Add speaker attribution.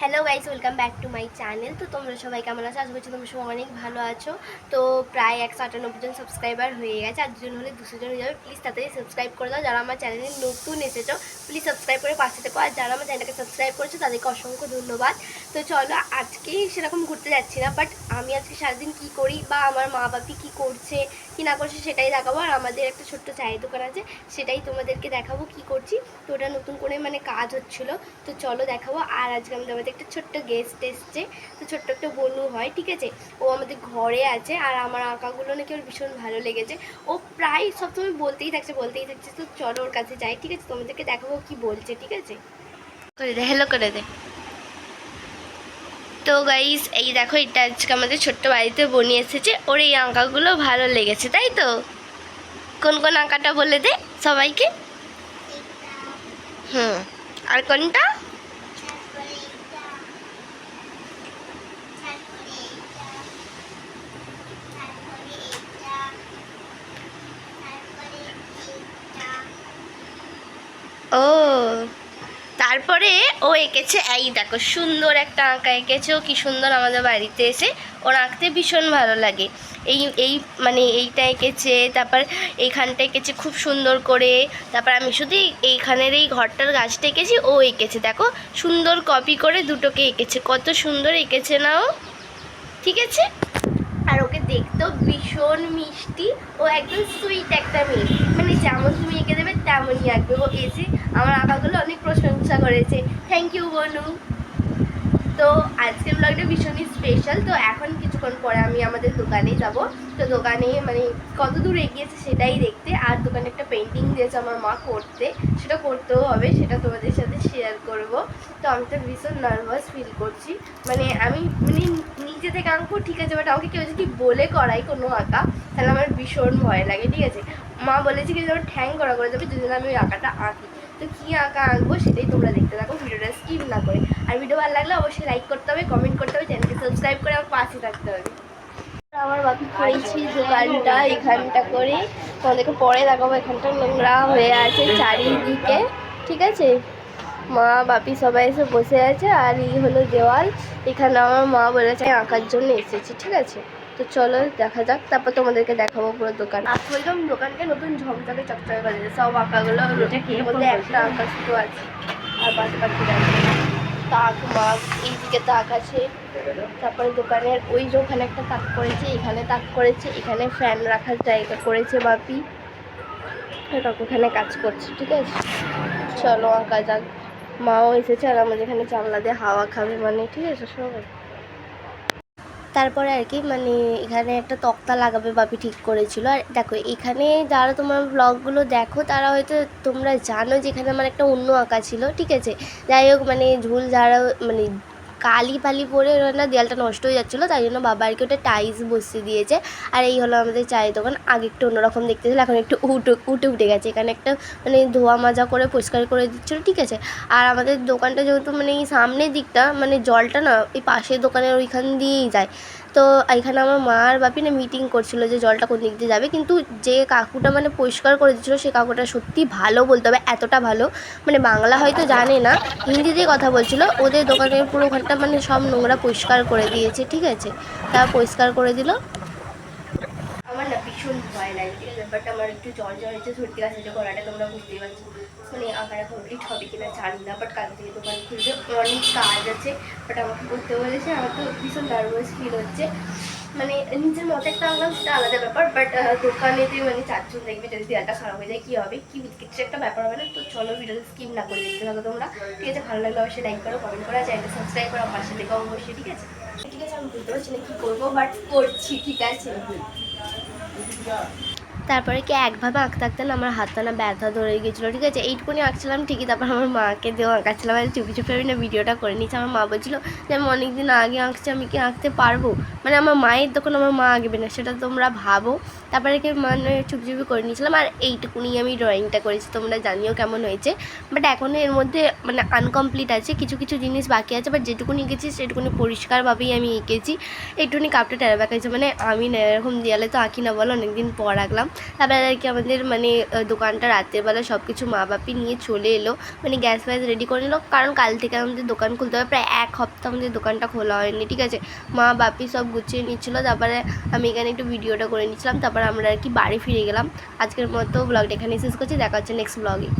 Speaker 1: Hello guys welcome back to my channel তো তোমরা সবাই কেমন আছো? আশা করছি তোমরা সবাই অনেক ভালো আছো। তো প্রায় একশো আটানব্বই জন সাবস্ক্রাইবার হয়ে গেছে। আর দুজন হলে দুশো জন হয়ে যাবে। প্লিজ তাড়াতাড়ি সাবস্ক্রাইব করে দাও। যারা আমার চ্যানেলে নতুন এসেছ প্লিজ সাবস্ক্রাইব করে পাশে থেকো। আর যারা আমার চ্যানেলটাকে সাবস্ক্রাইব করেছ, তাদেরকে অসংখ্য ধন্যবাদ। তো চলো, আজকে সেরকম ঘুরতে যাচ্ছি না। বাট আমি আজকে সারাদিন কী করি বা আমার মা বাপি কী করছে, কি না করছে, সেটাই দেখাবো। আর আমাদের একটা ছোট্ট চায়ের দোকান আছে, সেটাই তোমাদেরকে দেখাবো কি করছি। তো ওটা নতুন করে মানে কাজ হচ্ছিল। তো চলো দেখাবো। আর আজকে আমাদের আমাদের একটা ছোট্ট গেস্ট এসছে তো ছোট্ট একটা বনু হয় ঠিক আছে? ও আমাদের ঘরে আছে আর আমার আঁকাগুলো নাকি ওর ভীষণ ভালো লেগেছে। ও প্রায় সবসময় বলতেই থাকছে বলতেই থাকছে তো চলো ওর কাছে যাই ঠিক আছে? তোমাদেরকে দেখাবো কি বলছে ঠিক আছে? করে দে হ্যালো করে দে। তো গাইস এই দেখো এটা আজকে আমাদের ছোট্ট বাড়িতে বনি এসেছে। ওর এই আঁকাগুলো ভালো লেগেছে তাই তো? কোন কোন আঁকাটা বলে দে সবাইকে। হুম আর কোনটা? ও, তারপরে ও এঁকেছে, এই দেখো, সুন্দর একটা আঁকা এঁকেছে ও, কি সুন্দর আমাদের বাড়িতে এসে ওর আঁকতে ভীষণ ভালো লাগে। এই এই মানে এইটা এঁকেছে, তারপর এইখানটা এঁকেছে খুব সুন্দর করে, তারপর আমি শুধু এইখানের এই ঘরটার গাছটা এঁকেছি, ও এঁকেছে, দেখো, সুন্দর কপি করে দুটোকে এঁকেছে, কত সুন্দর এঁকেছে না ও? ঠিক আছে? আর ওকে দেখতেও ভীষণ মিষ্টি, ও একদম সুইট একটা মেয়ে। মানে যেমন তুমি এঁকে দেবে, তেমনই আঁকবে। ও এসে আমার আঁকাগুলো অনেক প্রশংসা করেছে। থ্যাংক ইউ বনু। তো আজকের ব্লগটা ভীষণই স্পেশাল তো এখন কিছুক্ষণ পরে আমি আমাদের দোকানে যাব। তো দোকানে মানে কত দূর এগিয়েছে সেটাই দেখতে। আর দোকানে একটা পেন্টিং দিয়েছে আমার মা করতে। সেটা করতেও হবে, সেটা তোমাদের সাথে শেয়ার করব। তো আমি তো ভীষণ নার্ভাস ফিল করছি। মানে আমি মানে নিজে থেকে আঁকবো ঠিক আছে বাট আমাকে কেউ যদি বলে করাই কোনো আঁকা, তাহলে আমার ভীষণ ভয় লাগে। ঠিক আছে? মা বলেছে কি যেন ঠ্যাং করা করে যাবে যদি আমি ওই আঁকাটা আঁকি। তো কী আঁকা আঁকবো সেটাই তোমরা দেখতে থাকো, ভিডিওটা স্কিপ না করে। আর ভিডিও ভালো লাগলে অবশ্যই লাইক করতে হবে কমেন্ট করতে হবে চ্যানেলকে সাবস্ক্রাইব করে আমার পাশে থাকতে হবে। আমার বাপি করেছি দোকানটা, এখানটা করে তোমাদেরকে পরে দেখাবো, এখানটা নোংরা হয়ে আছে চারিদিকে, ঠিক আছে? মা বাপি সবাই এসে বসে আছে, আর এই হলো দেওয়াল, এখানে আমার মা বলেছে আঁকার জন্য এসেছি, ঠিক আছে? তো চলো দেখা যাক তারপর তোমাদেরকে দেখাবো পুরো দোকান। একদম দোকানকে নতুন ঝকঝকে চকচকে করে দিয়েছে। সব আঁকাগুলো মধ্যে একটা আঁকা শুধু আছে। আর বাকি বাকি তাক মাগ এইদিকে তাক আছে। তারপরে দোকানের ওই যে ওখানে একটা তাক করেছে এখানে তাক করেছে এখানে ফ্যান রাখার জায়গা করেছে বাপি। কাকু কাজ করছে ঠিক আছে? চলো আঁকা যাক। মাও এসেছে আর আমাদের এখানে জানলা দিয়ে হাওয়া খাবে মানে ঠিক আছে সবাই? তারপরে আর কি মানে এখানে একটা তক্তা লাগাবে বাপি ঠিক করেছিল। আর দেখো, এখানে যারা তোমার ব্লগগুলো দেখো, তারা হয়তো তোমরা জানো যে এখানে আমার একটা অন্য আঁকা ছিল, ঠিক আছে? যাই হোক মানে ঝুল ঝাড়া মানে কালি ফালি পরে না দেয়ালটা নষ্ট হয়ে যাচ্ছিল, তাই জন্য বাবা আর কি ওটা টাইলস বসিয়ে দিয়েছে। আর এই হলো আমাদের চায়ের দোকান, আগে একটু অন্যরকম দেখতে ছিল, এখন একটু উঠে উঠে উঠে গেছে। এখানে একটা মানে ধোয়া মাজা করে, পরিষ্কার করে দিচ্ছিল, ঠিক আছে? আর আমাদের দোকানটা যেহেতু মানে এই সামনের দিকটা মানে জলটা না এই পাশের দোকানের ওইখান দিয়েই যায়। তো এখানে আমার মা আর বাপি না মিটিং করছিল যে জলটা কোন দিক দিয়ে যাবে। কিন্তু যে কাকুটা মানে পরিষ্কার করে দিচ্ছিল সে কাকুটা সত্যি ভালো বলতে হবে, এতটা ভালো। মানে বাংলা হয়তো জানে না হিন্দিতেই কথা বলছিল। ওদের দোকানের পুরো ঘরটা মানে সব নোংরা পরিষ্কার করে দিয়েছে, ঠিক আছে? তা পরিষ্কার করে দিল। আমার না ভীষণ ভয় লাগে। ব্যাপারটা আমার একটু জ্বর জ্বর হয়েছে, সর্দি কাছে যে গলাটা তোমরা বুঝতেই পারছ। মানে আঁকাটা কমপ্লিট হবে কিনা জানি না বাট কাল থেকে দোকান খুলবে। অনেক কাজ আছে বাট আমাকে করতে বলেছে, আমার তো ভীষণ নার্ভাস ফিল হচ্ছে। মানে নিজের মতো একটা আঁকলাম সেটা আলাদা ব্যাপার বাট দোকানেতে মানে চারজন দেখবে, যদি দেয়ালটা খারাপ হয়ে যায়, কী হবে? কি কিছু একটা ব্যাপার হবে না? তো চলো ভিডিওটা স্কিপ না করে দেখতে থাকো তোমরা। ঠিক আছে, ভালো লাগলে অবশ্যই লাইক করো কমেন্ট করো চ্যানেলটা সাবস্ক্রাইব করো পাশে থেকে অবশ্যই, ঠিক আছে? ঠিক আছে, আমি বুঝতে পারছি না কী করব বাট করছি, ঠিক আছে। তারপরে কি একভাবে আঁকতে আঁকতে না আমার হাতটা না ব্যথা ধরে গেছিল ঠিক আছে? এইটুকুনি আঁকছিলাম ঠিকই, তারপর আমার মাকে দিয়েও আঁকাচ্ছিলাম। আর চুপি চুপি না, ভিডিওটা করে নিচ্ছি আমার মা বলছিলো যে, আমি অনেক দিন আগে আঁকছি, আমি কি আঁকতে পারব? মানে আমার মায়ের তখন আমার মা আঁকবে না, সেটা তোমরা ভাবো। তারপরে কি মানে চুপি চুপি করে নিয়েছিলাম, আর এইটুকুনি আমি ড্রয়িংটা করেছি, তোমরা জানিও কেমন হয়েছে। বাট এখনও এর মধ্যে মানে আনকমপ্লিট আছে, কিছু কিছু জিনিস বাকি আছে, বাট যেটুকুনি এঁকেছি, সেটুকুনি পরিষ্কারভাবেই আমি এঁকেছি। একটুখানি কাপটা টেরা বাঁকা মানে আমি না এরকম দেয়ালে তো আঁকি না বলো, অনেকদিন পর আঁকলাম। তারপরে আর কি আমাদের মানে দোকানটা রাতের বেলা সব কিছু মা বাপি নিয়ে চলে এলো। মানে গ্যাস ফ্যাস রেডি করে নিলো। কারণ কাল থেকে আমাদের দোকান খুলতে হবে। প্রায় এক হপ্তাহ আমাদের দোকানটা খোলা হয়নি, ঠিক আছে? মা বাপি সব গুছিয়ে নিচ্ছিলো। তারপরে আমি এখানে একটু ভিডিওটা করে নিচ্ছিলাম। তারপরে আমরা আর কি বাড়ি ফিরে গেলাম। আজকের মতো ব্লগটা এখানে শেষ করছি। দেখা হচ্ছে নেক্সট ব্লগে